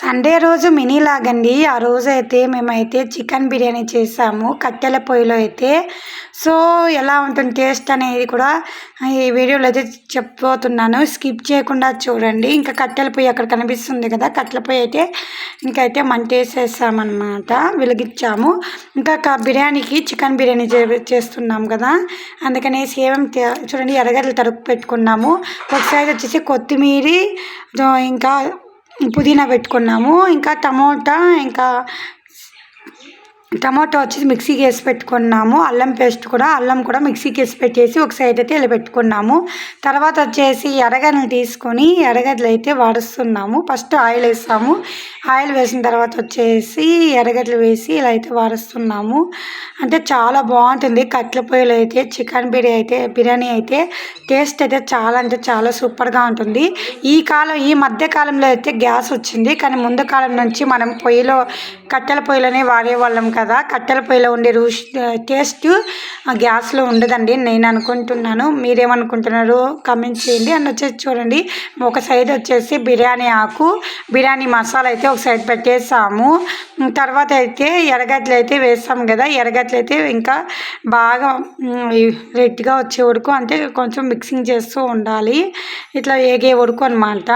Sunday రోజు mini లాగండి. ఆ రోజు అయితే మేమైతే చికెన్ బిర్యానీ చేసాము. కట్టెల పొయ్యిలో అయితే. సో ఎలా ఉంటుంది టేస్ట్ అనేది కూడా ఈ వీడియోలో అయితే చెప్పబోతున్నాను. స్కిప్ చేయకుండా చూడండి. ఇంకా కట్టెల పొయ్యి అక్కడ కనిపిస్తుంది కదా. కట్టెల పొయ్యి అయితే ఇంకైతే మంటేసేసామన్నమాట. వెలిగించాము. ఇంకా బిర్యానీకి చికెన్ బిర్యానీ చేస్తున్నాం కదా. అందుకనే సేవం చూడండి ఎర్రగడ్డలు తరుపు పెట్టుకున్నాము. ఒక సైడ్ వచ్చేసి కొత్తిమీర ఇంకా పుదీనా పెట్టుకున్నాము ఇంకా టమోటా ఇంకా టమాటో వచ్చేసి మిక్సీకి వేసి పెట్టుకున్నాము. అల్లం పేస్ట్ కూడా అల్లం కూడా మిక్సీకి వేసి పెట్టేసి ఒక సైడ్ అయితే ఇలా పెట్టుకున్నాము. తర్వాత వచ్చేసి ఎర్రగడ్డలు తీసుకొని ఎర్రగడ్డలు అయితే వాడుస్తున్నాము. ఫస్ట్ ఆయిల్ వేస్తాము ఆయిల్ వేసిన తర్వాత వచ్చేసి ఎర్రగడ్డలు వేసి ఇలా అయితే వాడుస్తున్నాము. అంటే చాలా బాగుంటుంది. కట్ల పొయ్యిలో అయితే చికెన్ బిర్యానీ అయితే బిర్యానీ అయితే టేస్ట్ అయితే చాలా అంటే చాలా సూపర్గా ఉంటుంది. ఈ కాలం ఈ మధ్య కాలంలో అయితే గ్యాస్ వచ్చింది. కానీ ముందు కాలం నుంచి మనం పొయ్యిలో కట్టెల పొయ్యిలోనే వాడేవాళ్ళం కదా కట్టెల పొయ్యిలో ఉండే రుచి టేస్ట్ గ్యాస్లో ఉండదండి నేను అనుకుంటున్నాను. మీరేమనుకుంటున్నారు కమెంట్ చేయండి. అండ్ వచ్చేసి చూడండి ఒక సైడ్ వచ్చేసి బిర్యానీ ఆకు బిర్యానీ మసాలా అయితే ఒక సైడ్ పెట్టేసాము. తర్వాత అయితే ఎరగట్లు అయితే వేసాము కదా ఎరగట్లు అయితే ఇంకా బాగా రెడ్గా వచ్చే వరకు అంటే కొంచెం మిక్సింగ్ చేస్తూ ఉండాలి. ఇట్లా ఏగే వరకు అనమాట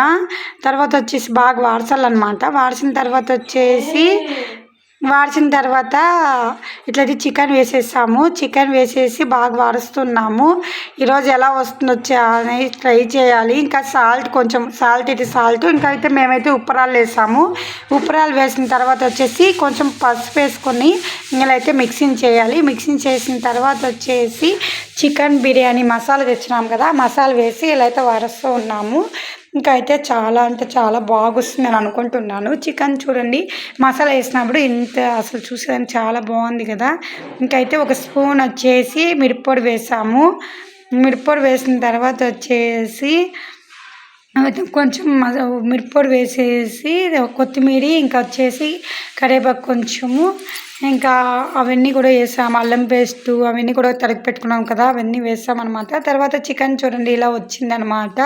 తర్వాత వచ్చేసి బాగా వాడసాలన్నమాట వాడిసిన తర్వాత వచ్చేసి వాడిచిన తర్వాత ఇట్లయితే చికెన్ వేసేసాము. చికెన్ వేసేసి బాగా వాడుస్తున్నాము. ఈరోజు ఎలా వస్తుందో అని ట్రై చేయాలి. ఇంకా సాల్ట్ కొంచెం సాల్ట్ అయితే సాల్ట్. ఇంకా అయితే మేమైతే ఉప్పరాలు వేసాము. ఉప్పరాలు వేసిన తర్వాత వచ్చేసి కొంచెం పసుపు వేసుకొని ఇలా అయితే మిక్సింగ్ చేయాలి. మిక్సింగ్ చేసిన తర్వాత వచ్చేసి చికెన్ బిర్యానీ మసాలా తెచ్చినాము కదా మసాలా వేసి ఇలా అయితే వరుస్తూ ఉన్నాము. ఇంకా అయితే చాలా అంటే చాలా బాగొస్తుంది అని అనుకుంటున్నాను. చికెన్ చూడండి మసాలా వేసినప్పుడు ఇంత అసలు చూసేదానికి చాలా బాగుంది కదా. ఇంకైతే ఒక స్పూన్ వచ్చేసి మిరప్పొడి వేసాము. మిరప్పొడి వేసిన తర్వాత వచ్చేసి కొంచెం మిరప్పొడి వేసేసి కొత్తిమీర ఇంకా వచ్చేసి కరేపాకు కొంచెము ఇంకా అవన్నీ కూడా వేసాము. అల్లం పేస్ట్ అవన్నీ కూడా తరిగి పెట్టుకున్నాం కదా అవన్నీ వేసామన్నమాట. తర్వాత చికెన్ చూడండి ఇలా వచ్చిందనమాట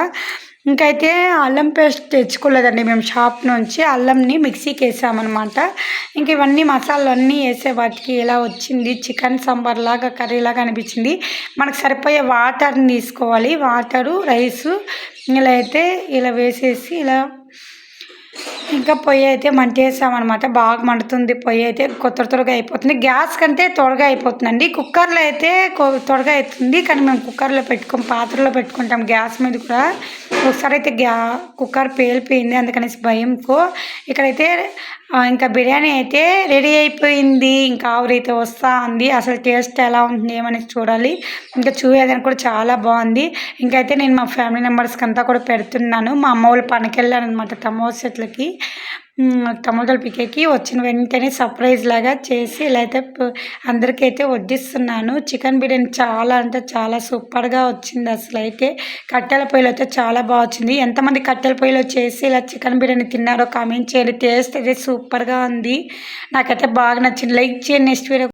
ఇంకైతే అల్లం పేస్ట్ తెచ్చుకోలేదండి మేము షాప్ నుంచి. అల్లంని మిక్సీకి వేసామన్నమాట. ఇంక ఇవన్నీ మసాలాలు అన్నీ వేసే వాటికి ఇలా వచ్చింది? చికెన్ సాంబార్ లాగా కర్రీ లాగా అనిపించింది. మనకు సరిపోయే వాటర్ని తీసుకోవాలి. వాటరు రైసు ఇలా అయితే ఇలా వేసేసి ఇలా ఇంకా పొయ్యి అయితే మంటేసామన్నమాట. బాగా మండుతుంది పొయ్యి అయితే కొత్త త్వరగా అయిపోతుంది. గ్యాస్ కంటే త్వరగా అయిపోతుందండి. కుక్కర్లో అయితే త్వరగా అవుతుంది కానీ మేము కుక్కర్లో పెట్టుకోం పాత్రలో పెట్టుకుంటాం గ్యాస్ మీద కూడా. ఒకసారి అయితే గ్యా కుక్కర్ పేలిపోయింది అందుకనేసి భయంకో. ఇక్కడైతే ఇంకా బిర్యానీ అయితే రెడీ అయిపోయింది. ఇంకా ఆవిరైతే వస్తూ ఉంది అసలు టేస్ట్ ఎలా ఉంటుంది ఏమనేసి చూడాలి. ఇంకా చూసేదానికి కూడా చాలా బాగుంది. ఇంకైతే నేను మా ఫ్యామిలీ మెంబర్స్కి అంతా కూడా పెడుతున్నాను. మా అమ్మ వాళ్ళు పనికెళ్ళాను అనమాట టమోటా టమోటాలు పికేకి వచ్చిన వెంటనే సర్ప్రైజ్ లాగా చేసి ఇలా అయితే అందరికైతే వడ్డిస్తున్నాను. చికెన్ బిర్యానీ చాలా అంటే చాలా సూపర్గా వచ్చింది అసలు అయితే. కట్టెల పొయ్యిలో అయితే చాలా బాగా వచ్చింది. ఎంతమంది కట్టెల పొయ్యిలో చేసి ఇలా చికెన్ బిర్యానీ తిన్నారో కామెంట్ చేయండి. టేస్ట్ అయితే సూపర్గా ఉంది. నాకైతే బాగా నచ్చింది. లైక్ చేయండి నెక్స్ట్ వీడియో.